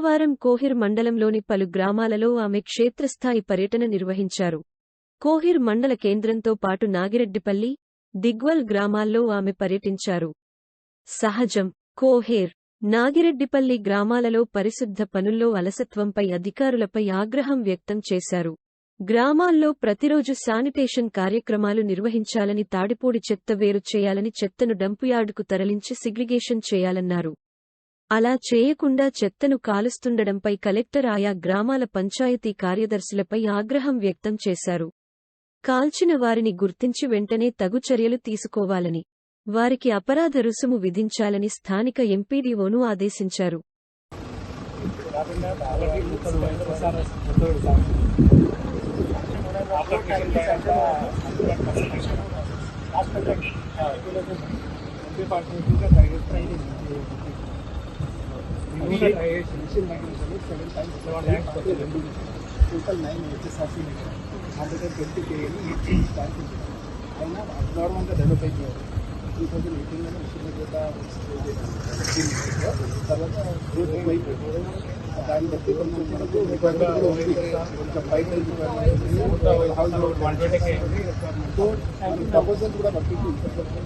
సోమవారం కోహిర్ మండలంలోని పలు గ్రామాలలో ఆమె క్షేత్రస్థాయి పర్యటన నిర్వహించారు. కోహిర్ మండల కేంద్రంతో పాటు నాగిరెడ్డిపల్లి దిగ్వల్ గ్రామాల్లో ఆమె పర్యటించారు. సహజం కోహేర్ నాగిరెడ్డిపల్లి గ్రామాలలో పరిశుద్ధ పనుల్లో అలసత్వంపై అధికారులపై ఆగ్రహం వ్యక్తం చేశారు. గ్రామాల్లో ప్రతిరోజు శానిటేషన్ కార్యక్రమాలు నిర్వహించాలని తాడిపూడి చెత్త వేరు చేయాలని చెత్తను డంపుయార్డుకు తరలించి సిగ్రిగేషన్ చేయాలన్నారు. అలా చేయకుండా చెత్తను కాలుస్తుండడంపై కలెక్టర్ ఆయా గ్రామాల పంచాయతీ కార్యదర్శులపై ఆగ్రహం వ్యక్తం చేశారు కాల్చిన వారిని గుర్తించి వెంటనే తగు చర్యలు తీసుకోవాలని వారికి అపరాధ రుసుము విధించాలని స్థానిక ఎంపీడీఓను ఆదేశించారు total nine HSRC competent twenty కేఏని అయినా అబ్నార్మల్గా డెవలప్ అయిపోయారు టూ థౌజండ్ ఎయిటీన్లో విషయం తర్వాత గ్రోత్ ఎక్కువైపోయింది దాన్ని బట్టి కొంచెం మనకు రిక్వైర్మెంట్ కూడా ఉంది కొంచెం పైన హౌస్ సో ప్రపోజల్ కూడా పట్టించి ఇన్ఫ్రాస్ట్రక్చర్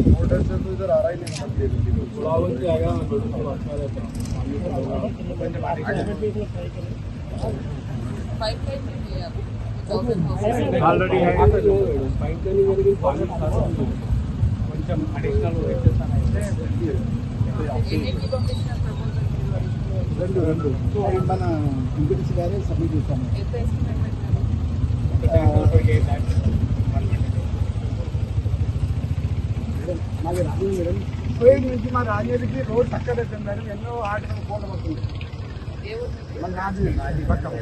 था पंचायत सेक्रेटरी हाँ सेक्रेटरी ऑर्डर से तो इधर आ रहा ही नहीं फाइव टाइम में लिया थाउजेंड हाउस ఆల్రెడీ కొంచెం అడిషనల్ ఎన్నింటి పంపించిన ప్రపోజల్ రెండు రెండు సో మన ఇంపిడిసి గారే సబ్మిట్ చేశాను మేడం కోయిల్ నుంచి మా రాజేదికి రోడ్ చక్కగా మేడం ఎన్నో ఆటలు పోవడం అవుతుంది? మన నాది నాది పక్కన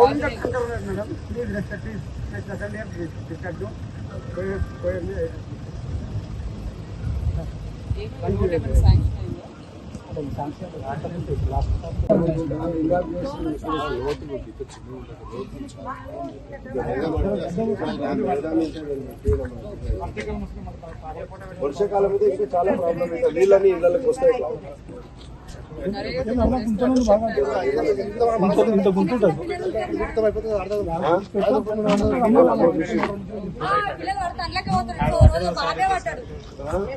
ఓన్గా కంకర్ ఉన్నది madam please respect second year Koil కోయిల్ వర్షాకాలం అయితే ఇంకా చాలా ప్రాబ్లం అవుతుంది నీళ్ళని ఇళ్ళకి వస్తాయి ఇంత గుంటుంటుంది అర్థం